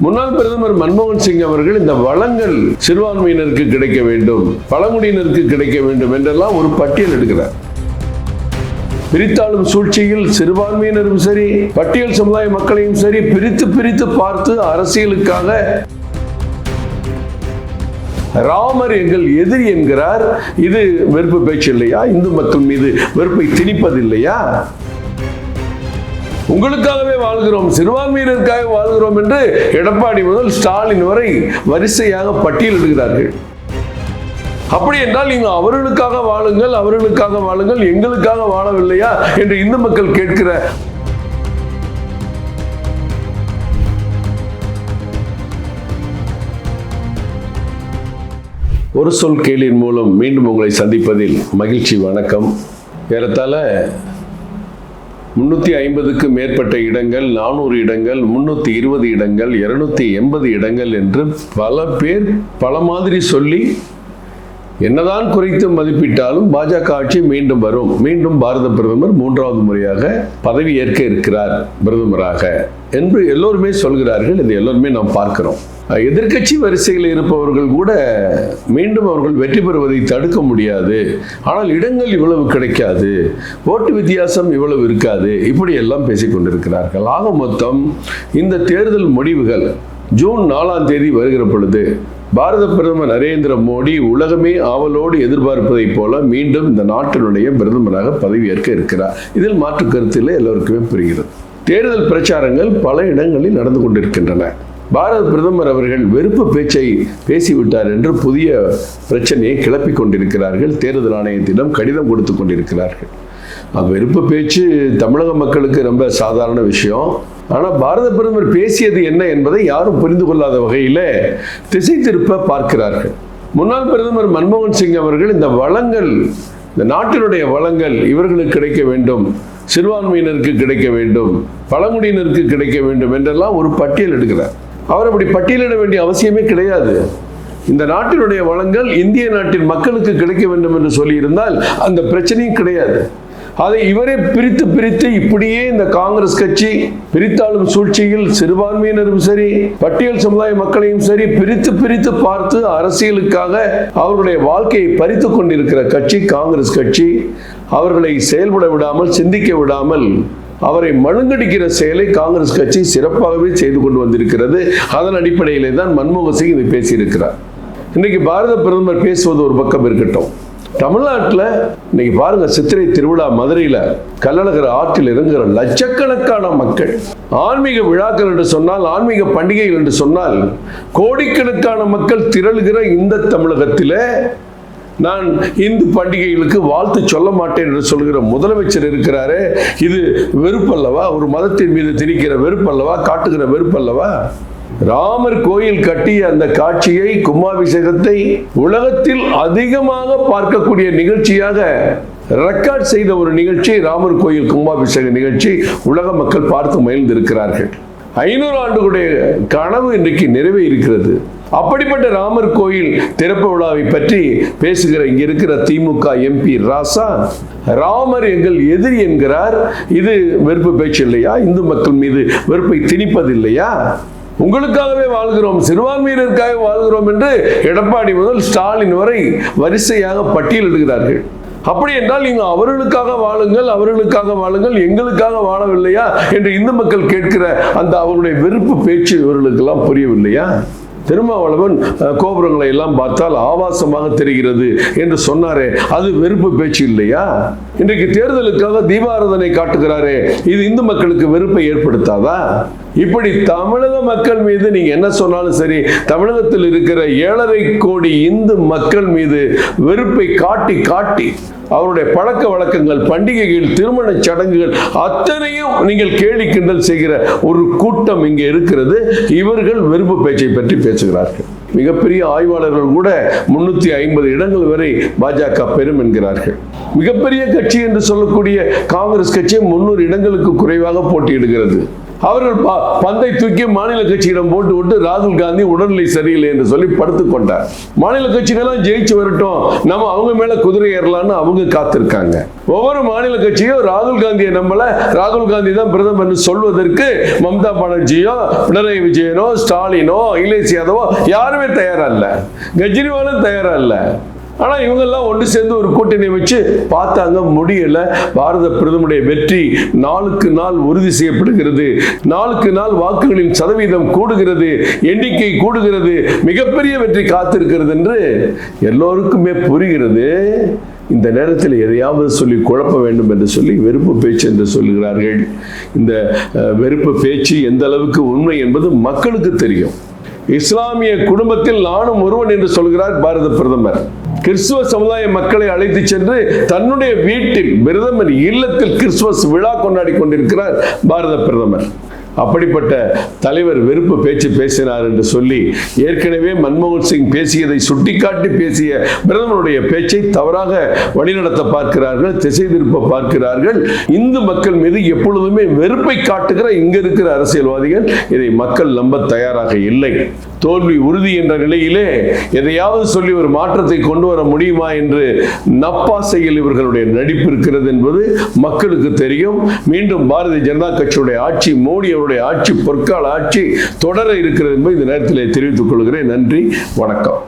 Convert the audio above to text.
முன்னாள் பிரதமர் மன்மோகன் சிங் அவர்கள் இந்த வளங்கள் சிறுபான்மையினருக்கு கிடைக்க வேண்டும் பழங்குடியினருக்கு கிடைக்க வேண்டும் என்றெல்லாம் ஒரு பட்டியல் எடுக்கிறார். பிரித்தாளும் சூழ்ச்சியில் சிறுபான்மையினரும் சரி பட்டியல் சமுதாய மக்களையும் சரி பிரித்து பிரித்து பார்த்து அரசியலுக்காக ராமர் எங்கள் எதிரி என்கிறார். இது வெறுப்பு பேச்சு இல்லையா? இந்து மக்கள் மீது வெறுப்பை திணிப்பது இல்லையா? உங்களுக்காகவே வாழ்கிறோம் சிறுபான்மையினருக்காக வாழ்கிறோம் என்று எடப்பாடி முதல் ஸ்டாலின் வரை வரிசையாக பட்டியலிடுகிறார்கள். அப்படி என்றால் நீங்கள் அவர்களுக்காக வாழுங்கள் அவர்களுக்காக வாழுங்கள் எங்களுக்காக வாழவில்லையா என்று இந்து மக்கள் கேட்கிற ஒரு சொல் கேளின் மூலம் மீண்டும் உங்களை சந்திப்பதில் மகிழ்ச்சி வணக்கம். ஏறத்தாழ முன்னூற்றி ஐம்பதுக்கு மேற்பட்ட இடங்கள் நானூறு இடங்கள் முன்னூற்றி இருபது இடங்கள் இருநூத்தி எண்பது இடங்கள் என்று பல பேர் பல மாதிரி சொல்லி என்னதான் குறைத்து மதிப்பிட்டாலும் பாஜக ஆட்சி மீண்டும் வரும். மீண்டும் பாரத பிரதமர் மூன்றாவது முறையாக பதவி ஏற்க இருக்கிறார் பிரதமராக என்று எல்லோருமே சொல்கிறார்கள். இது எல்லோருமே நாம் பார்க்கிறோம். எதிர்க்கட்சி வரிசையில் இருப்பவர்கள் கூட மீண்டும் அவர்கள் வெற்றி பெறுவதை தடுக்க முடியாது. ஆனால் இடங்கள் இவ்வளவு கிடைக்காது. ஓட்டு வித்தியாசம் இவ்வளவு இருக்காது. இப்படி எல்லாம் பேசிக்கொண்டிருக்கிறார்கள். ஆக மொத்தம் இந்த தேர்தல் முடிவுகள் ஜூன் நாலாம் தேதி வருகிற பொழுது பாரத பிரதமர் நரேந்திர மோடி உலகமே ஆவலோடு எதிர்பார்ப்பதைப் போல மீண்டும் இந்த நாட்டினுடைய பிரதமராக பதவியேற்க இருக்கிறார். இதில் மாற்று கருத்தில் எல்லோருக்குமே புரிகிறது. தேர்தல் பிரச்சாரங்கள் பல இடங்களில் நடந்து கொண்டிருக்கின்றன. பாரத பிரதமர் அவர்கள் வெறுப்பு பேச்சை பேசிவிட்டார் என்று புதிய பிரச்சனையை கிளப்பி கொண்டிருக்கிறார்கள். தேர்தல் ஆணையத்திடம் கடிதம் கொடுத்து கொண்டிருக்கிறார்கள். வெறுப்பு பேச்சு தமிழக மக்களுக்கு ரொம்ப சாதாரண விஷயம். ஆனால் பாரத பிரதமர் பேசியது என்ன என்பதை யாரும் புரிந்து கொள்ளாத வகையில் திசை திருப்ப பார்க்கிறார்கள். முன்னாள் பிரதமர் மன்மோகன் சிங் அவர்கள் இந்த வளங்கள் இந்த நாட்டினுடைய வளங்கள் இவர்களுக்கு கிடைக்க வேண்டும் சிறுபான்மையினருக்கு கிடைக்க வேண்டும் பழங்குடியினருக்கு கிடைக்க வேண்டும் என்றெல்லாம் ஒரு பட்டியல் எடுக்கிறார். அவர் அப்படி பட்டியலிட வேண்டிய அவசியமே கிடையாது. இந்த நாட்டினுடைய வளங்கள் இந்திய நாட்டின் மக்களுக்கு கிடைக்க வேண்டும் என்று சொல்லியிருந்தால் அந்த பிரச்சனையும் கிடையாது. அதை இவரே பிரித்து பிரித்து இப்படியே இந்த காங்கிரஸ் கட்சி பிரித்தாளும் சூழ்ச்சியில் சிறுபான்மையினரும் சரி பட்டியல் சமுதாய மக்களையும் சரி பிரித்து பிரித்து பார்த்து அரசியலுக்காக அவர்களுடைய வாழ்க்கையை பறித்து கொண்டிருக்கிற கட்சி காங்கிரஸ் கட்சி அவர்களை செயல்பட விடாமல் சிந்திக்க விடாமல் அவரை மழுங்கடிக்கிற செயலை காங்கிரஸ் கட்சி சிறப்பாகவே செய்து கொண்டு வந்திருக்கிறது. அதன் அடிப்படையிலே தான் மன்மோகன் சிங் இதை பேசியிருக்கிறார். இன்னைக்கு பாரத பிரதமர் பேசுவது ஒரு பக்கம் இருக்கட்டும். தமிழ்நாட்டில் இன்னைக்கு பாருங்க சித்திரை திருவிழா மதுரையில் கள்ளழகர் ஆற்றில் இறங்குற லட்சக்கணக்கான மக்கள். ஆன்மீக விழாக்கள் என்று சொன்னால் ஆன்மீக பண்டிகைகள் என்று சொன்னால் கோடிக்கணக்கான மக்கள் திரள்கிற இந்த தமிழகத்தில் நான் இந்து பண்டிகைகளுக்கு வாழ்த்து சொல்ல மாட்டேன் என்று சொல்கிற முதலமைச்சர் இருக்கிறாரே இது வெறுப்பல்லவா? ஒரு மதத்தின் மீது திணிக்கிற வெறுப்பல்லவா? காட்டுகிற வெறுப்பல்லவா? ராமர் கோயில் கட்டிய அந்த காட்சியை கும்பாபிஷேகத்தை உலகத்தில் அதிகமாக பார்க்கக்கூடிய நிகழ்ச்சியாக ரெக்கார்ட் செய்த ஒரு நிகழ்ச்சி ராமர் கோயில் கும்பாபிஷேக நிகழ்ச்சி உலக மக்கள் பார்த்து மகிழ்ந்திருக்கிறார்கள். ஐநூறு ஆண்டுகளுடைய கனவு இன்றைக்கு நிறைவேறிக்கிறது அப்படிப்பட்ட ராமர் கோயில் திறப்பு விழாவை பற்றி பேசுகிற இங்க இருக்கிற திமுக எம்பி ராசா ராமர் எங்கள் எதிரி என்கிறார். இது வெறுப்பு பேச்சு இல்லையா? இந்து மக்கள் மீது வெறுப்பை திணிப்பது இல்லையா? உங்களுக்காகவே வாழ்கிறோம் சிறுபான்மையினருக்காக வாழ்கிறோம் என்று எடப்பாடி முதல் ஸ்டாலின் வரை வரிசையாக பட்டியலிடுகிறார்கள். அப்படி என்றால் நீங்கள் அவர்களுக்காக வாழுங்கள் அவர்களுக்காக வாழுங்கள் எங்களுக்காக வாழவில்லையா? என்று இந்து மக்கள் கேட்கிற அந்த அவருடைய வெறுப்பு பேச்சு இவர்களுக்கெல்லாம் புரியவில்லையா? திருமாவளவன் கோபுரங்களை எல்லாம் பார்த்தால் ஆபாசமாக தெரிகிறது என்று சொன்னாரே. அது வெறுப்பு பேச்சு இல்லையா? இன்றைக்கு தேர்தலுக்காக தீபாராதனை காட்டுகிறாரே. இது இந்து மக்களுக்கு வெறுப்பை ஏற்படுத்தாதா? இப்படி தமிழக மக்கள் மீது நீங்க என்ன சொன்னாலும் சரி தமிழகத்தில் இருக்கிற ஏழரை கோடி இந்து மக்கள் மீது வெறுப்பை காட்டி காட்டி அவருடைய பழக்க வழக்கங்கள் பண்டிகைகள் திருமண சடங்குகள் அத்தனையும் நீங்கள் கேலி கிண்டல் செய்கிற ஒரு கூட்டம் இங்கே இருக்கிறது. இவர்கள் வெறுப்பு பேச்சை பற்றி பேசுகிறார்கள். மிகப்பெரிய ஆய்வாளர்கள் கூட முன்னூத்தி ஐம்பது இடங்கள் வரை பாஜக பெறும் என்கிறார்கள். மிகப்பெரிய கட்சி என்று சொல்லக்கூடிய காங்கிரஸ் கட்சி முன்னூறு இடங்களுக்கு குறைவாக போட்டியிடுகிறது. அவர்கள் ப- பந்தை தூக்கி மாநில கட்சியிடம் போட்டு விட்டு ராகுல் காந்தி உடல்நிலை சரியில்லை என்று சொல்லி படுத்துக் கொண்டார். மாநில கட்சிகளெல்லாம் ஜெயிச்சு வரட்டும். நம்ம அவங்க மேல குதிரை ஏறலாம்னு அவங்க காத்திருக்காங்க. ஒவ்வொரு மாநில கட்சியும் ராகுல் காந்தியை நம்பல. ராகுல் காந்தி தான் பிரதமர் சொல்வதற்கு மம்தா பானர்ஜியோ பினராயி விஜயனோ ஸ்டாலினோ அகிலேஷ் யாதவோ யாருமே தயாரா இல்லை. கெஜ்ரிவாலும் தயாரா இல்லை. ஆனால் இவங்கெல்லாம் ஒன்று சேர்ந்து ஒரு கூட்டணி வச்சு பார்த்தாங்க முடியல. பாரத பிரதமருடைய வெற்றி நாளுக்கு நாள் உறுதி செய்யப்படுகிறது. நாளுக்கு நாள் வாக்குகளின் சதவீதம் கூடுகிறது எண்ணிக்கை கூடுகிறது மிகப்பெரிய வெற்றி காத்திருக்கிறது என்று எல்லோருக்குமே புரிகிறது. இந்த நேரத்தில் எதையாவது சொல்லி குழப்ப வேண்டும் என்று சொல்லி வெறுப்பு பேச்சு என்று சொல்லுகிறார்கள். இந்த வெறுப்பு பேச்சு எந்த அளவுக்கு உண்மை என்பது மக்களுக்கு தெரியும். இஸ்லாமிய குடும்பத்தில் நானும் ஒருவன் என்று சொல்கிறார் பாரத பிரதமர். கிறிஸ்துவ சமுதாய மக்களை அழைத்து சென்று தன்னுடைய வீட்டில் பிரதமர் இல்லத்தில் கிறிஸ்துமஸ் விழா கொண்டாடி கொண்டிருக்கிறார் பாரத பிரதமர். அப்படிப்பட்ட தலைவர் வெறுப்பு பேச்சு பேசினார் என்று சொல்லி ஏற்கனவே மன்மோகன் சிங் பேசியதை சுட்டிக்காட்டி பேசிய பிரதமருடைய பேச்சை தவறாக வழிநடத்த பார்க்கிறார்கள் திசை திருப்ப பார்க்கிறார்கள். இந்து மக்கள் மீது எப்பொழுதுமே வெறுப்பை காட்டுகிற இங்க இருக்கிற அரசியல்வாதிகள் இதை மக்கள் நம்ப தயாராக இல்லை. தோல்வி உறுதி என்ற நிலையிலே எதையாவது சொல்லி ஒரு மாற்றத்தை கொண்டு வர முடியுமா என்று நப்பாசையில் இவர்களுடைய நடிப்பு இருக்கிறது என்பது மக்களுக்கு தெரியும். மீண்டும் பாரதிய ஜனதா கட்சியுடைய ஆட்சி மோடி அவருடைய ஆட்சி பொற்கால ஆட்சி தொடர இருக்கிறது என்பது இந்த நேரத்தில் தெரிவித்துக் கொள்கிறேன். நன்றி வணக்கம்.